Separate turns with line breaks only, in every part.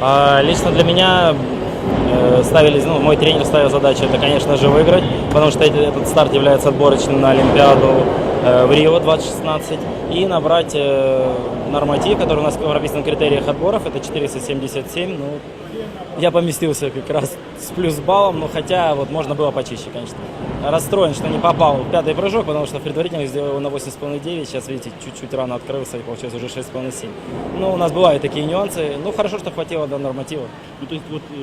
А, Лично для меня э, ставились, ну, мой тренер ставил задачу, это, конечно же, выиграть, потому что этот старт является отборочным на Олимпиаду в Рио 2016 и набрать э, норматив, который у нас в европейских критериях отборов, это 477, ну, я поместился как раз с плюс баллом, но хотя вот можно было почище, конечно. Расстроен, что не попал в пятый прыжок, потому что в предварительных сделал его на 8,5-9, сейчас, видите, чуть-чуть рано открылся и получилось уже 6,5-7. Ну, у нас бывают такие нюансы, ну, хорошо, что хватило до норматива.
Ну, то есть, от, е,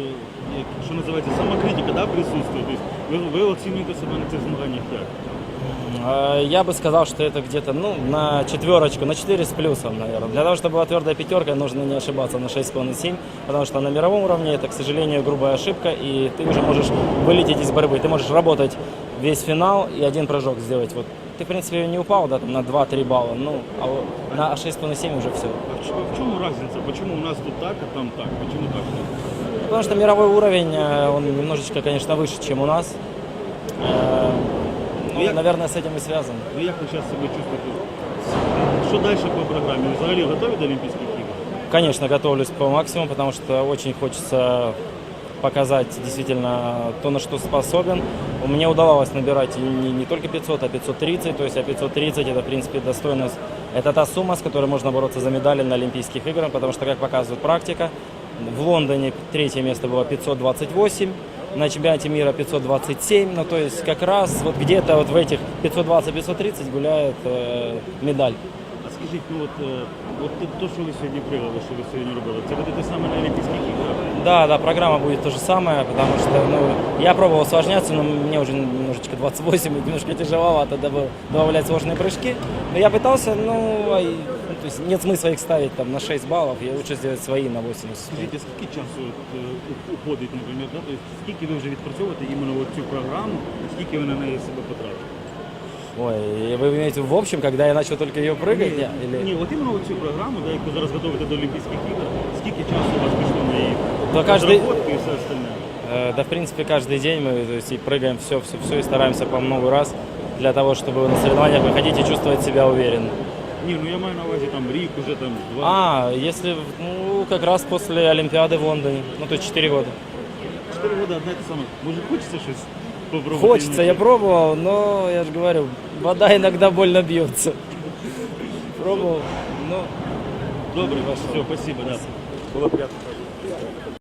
як- що називається, самокритика да, присутствує. Тобто, ви, ви оцінюєте себе на цих змаганнях як?
Э, Я бы сказал, что это где-то ну, на четверочку, на 4 с плюсом, наверное. Для того, чтобы была твердая пятерка, нужно не ошибаться на 6,5-7, потому что на мировом уровне это, к сожалению, грубая ошибка, и ты уже можешь вылететь из борьбы. Ты можешь работать весь финал и один прыжок сделать. Вот ты, в принципе, не упал да, там, на 2-3 балла, ну, а на 6,5-7 уже все.
А в, чому разниця? Почему у нас тут так, а там так? Почему так?
Потому что мировой уровень, э, он немножечко, конечно, выше, чем у нас. Э,
Ну,
Ну,
я-
наверное, с этим и связано.
Ну як ви зараз себе чувствуєте? Що далі по програмі? Взагалі готові до Олімпійських ігор?
Конечно, готовлюсь по максимуму, потому что очень хочется показать действительно то, на что способен. Мне удавалось набирать не, не только 500, а 530. То есть, а 530 это, в принципе, достойно. Это та сумма, с которой можно бороться за медали на Олимпийских играх, потому что, как показывает практика, в Лондоне третье место было 528, на чемпионате мира 527. Ну, то есть, как раз вот где-то вот в этих 520-530 гуляет э, медаль.
А скажіть, ну от, е, от те- то, що ви сьогодні пригали, що ви сьогодні робили, це буде те саме на Олімпійських іграх?
Да, да, программа будет то же самое, потому что ну, я пробовал усложняться, но мне уже немножечко 28, и немножко тяжеловато добав- добавлять сложные прыжки. Но я пытался, ну, а и- ну, то есть нет смысла их ставить там на 6 баллов, я лучше сделать свои на 80.
Скажіть, а скільки часу от, е, у- уходить, наприклад, да? тобто, скільки ви вже відпрацьовуєте іменно от цю програму, скільки ви на неї себе потратили?
Ой, и вы имеете в общем, когда я начал только ее прыгать?
Ні,
я- или...
ні, от іменно цю програму, да, яку зараз готуєте до Олімпійських ігор, скільки часу у вас пішло на її
Да каждый-
розробку і все остальне?
Э, Да, в принципе, каждый день мы то есть, и прыгаем все, все, все и стараемся по много раз для того, чтобы на соревнованиях выходить и чувствовать себя уверенно.
Ні, ну я маю на увазі там рік, уже там два.
А, если, ну, как раз после Олимпиады в Лондоне, ну, то есть 4 года.
Чотири роки одне те саме. Може хочеться щось попробувати?
Хочется, я пробовал, но я же говорю, вода иногда больно бьется. Пробовал, но
Добре, все, спасибо, да. Було приємно.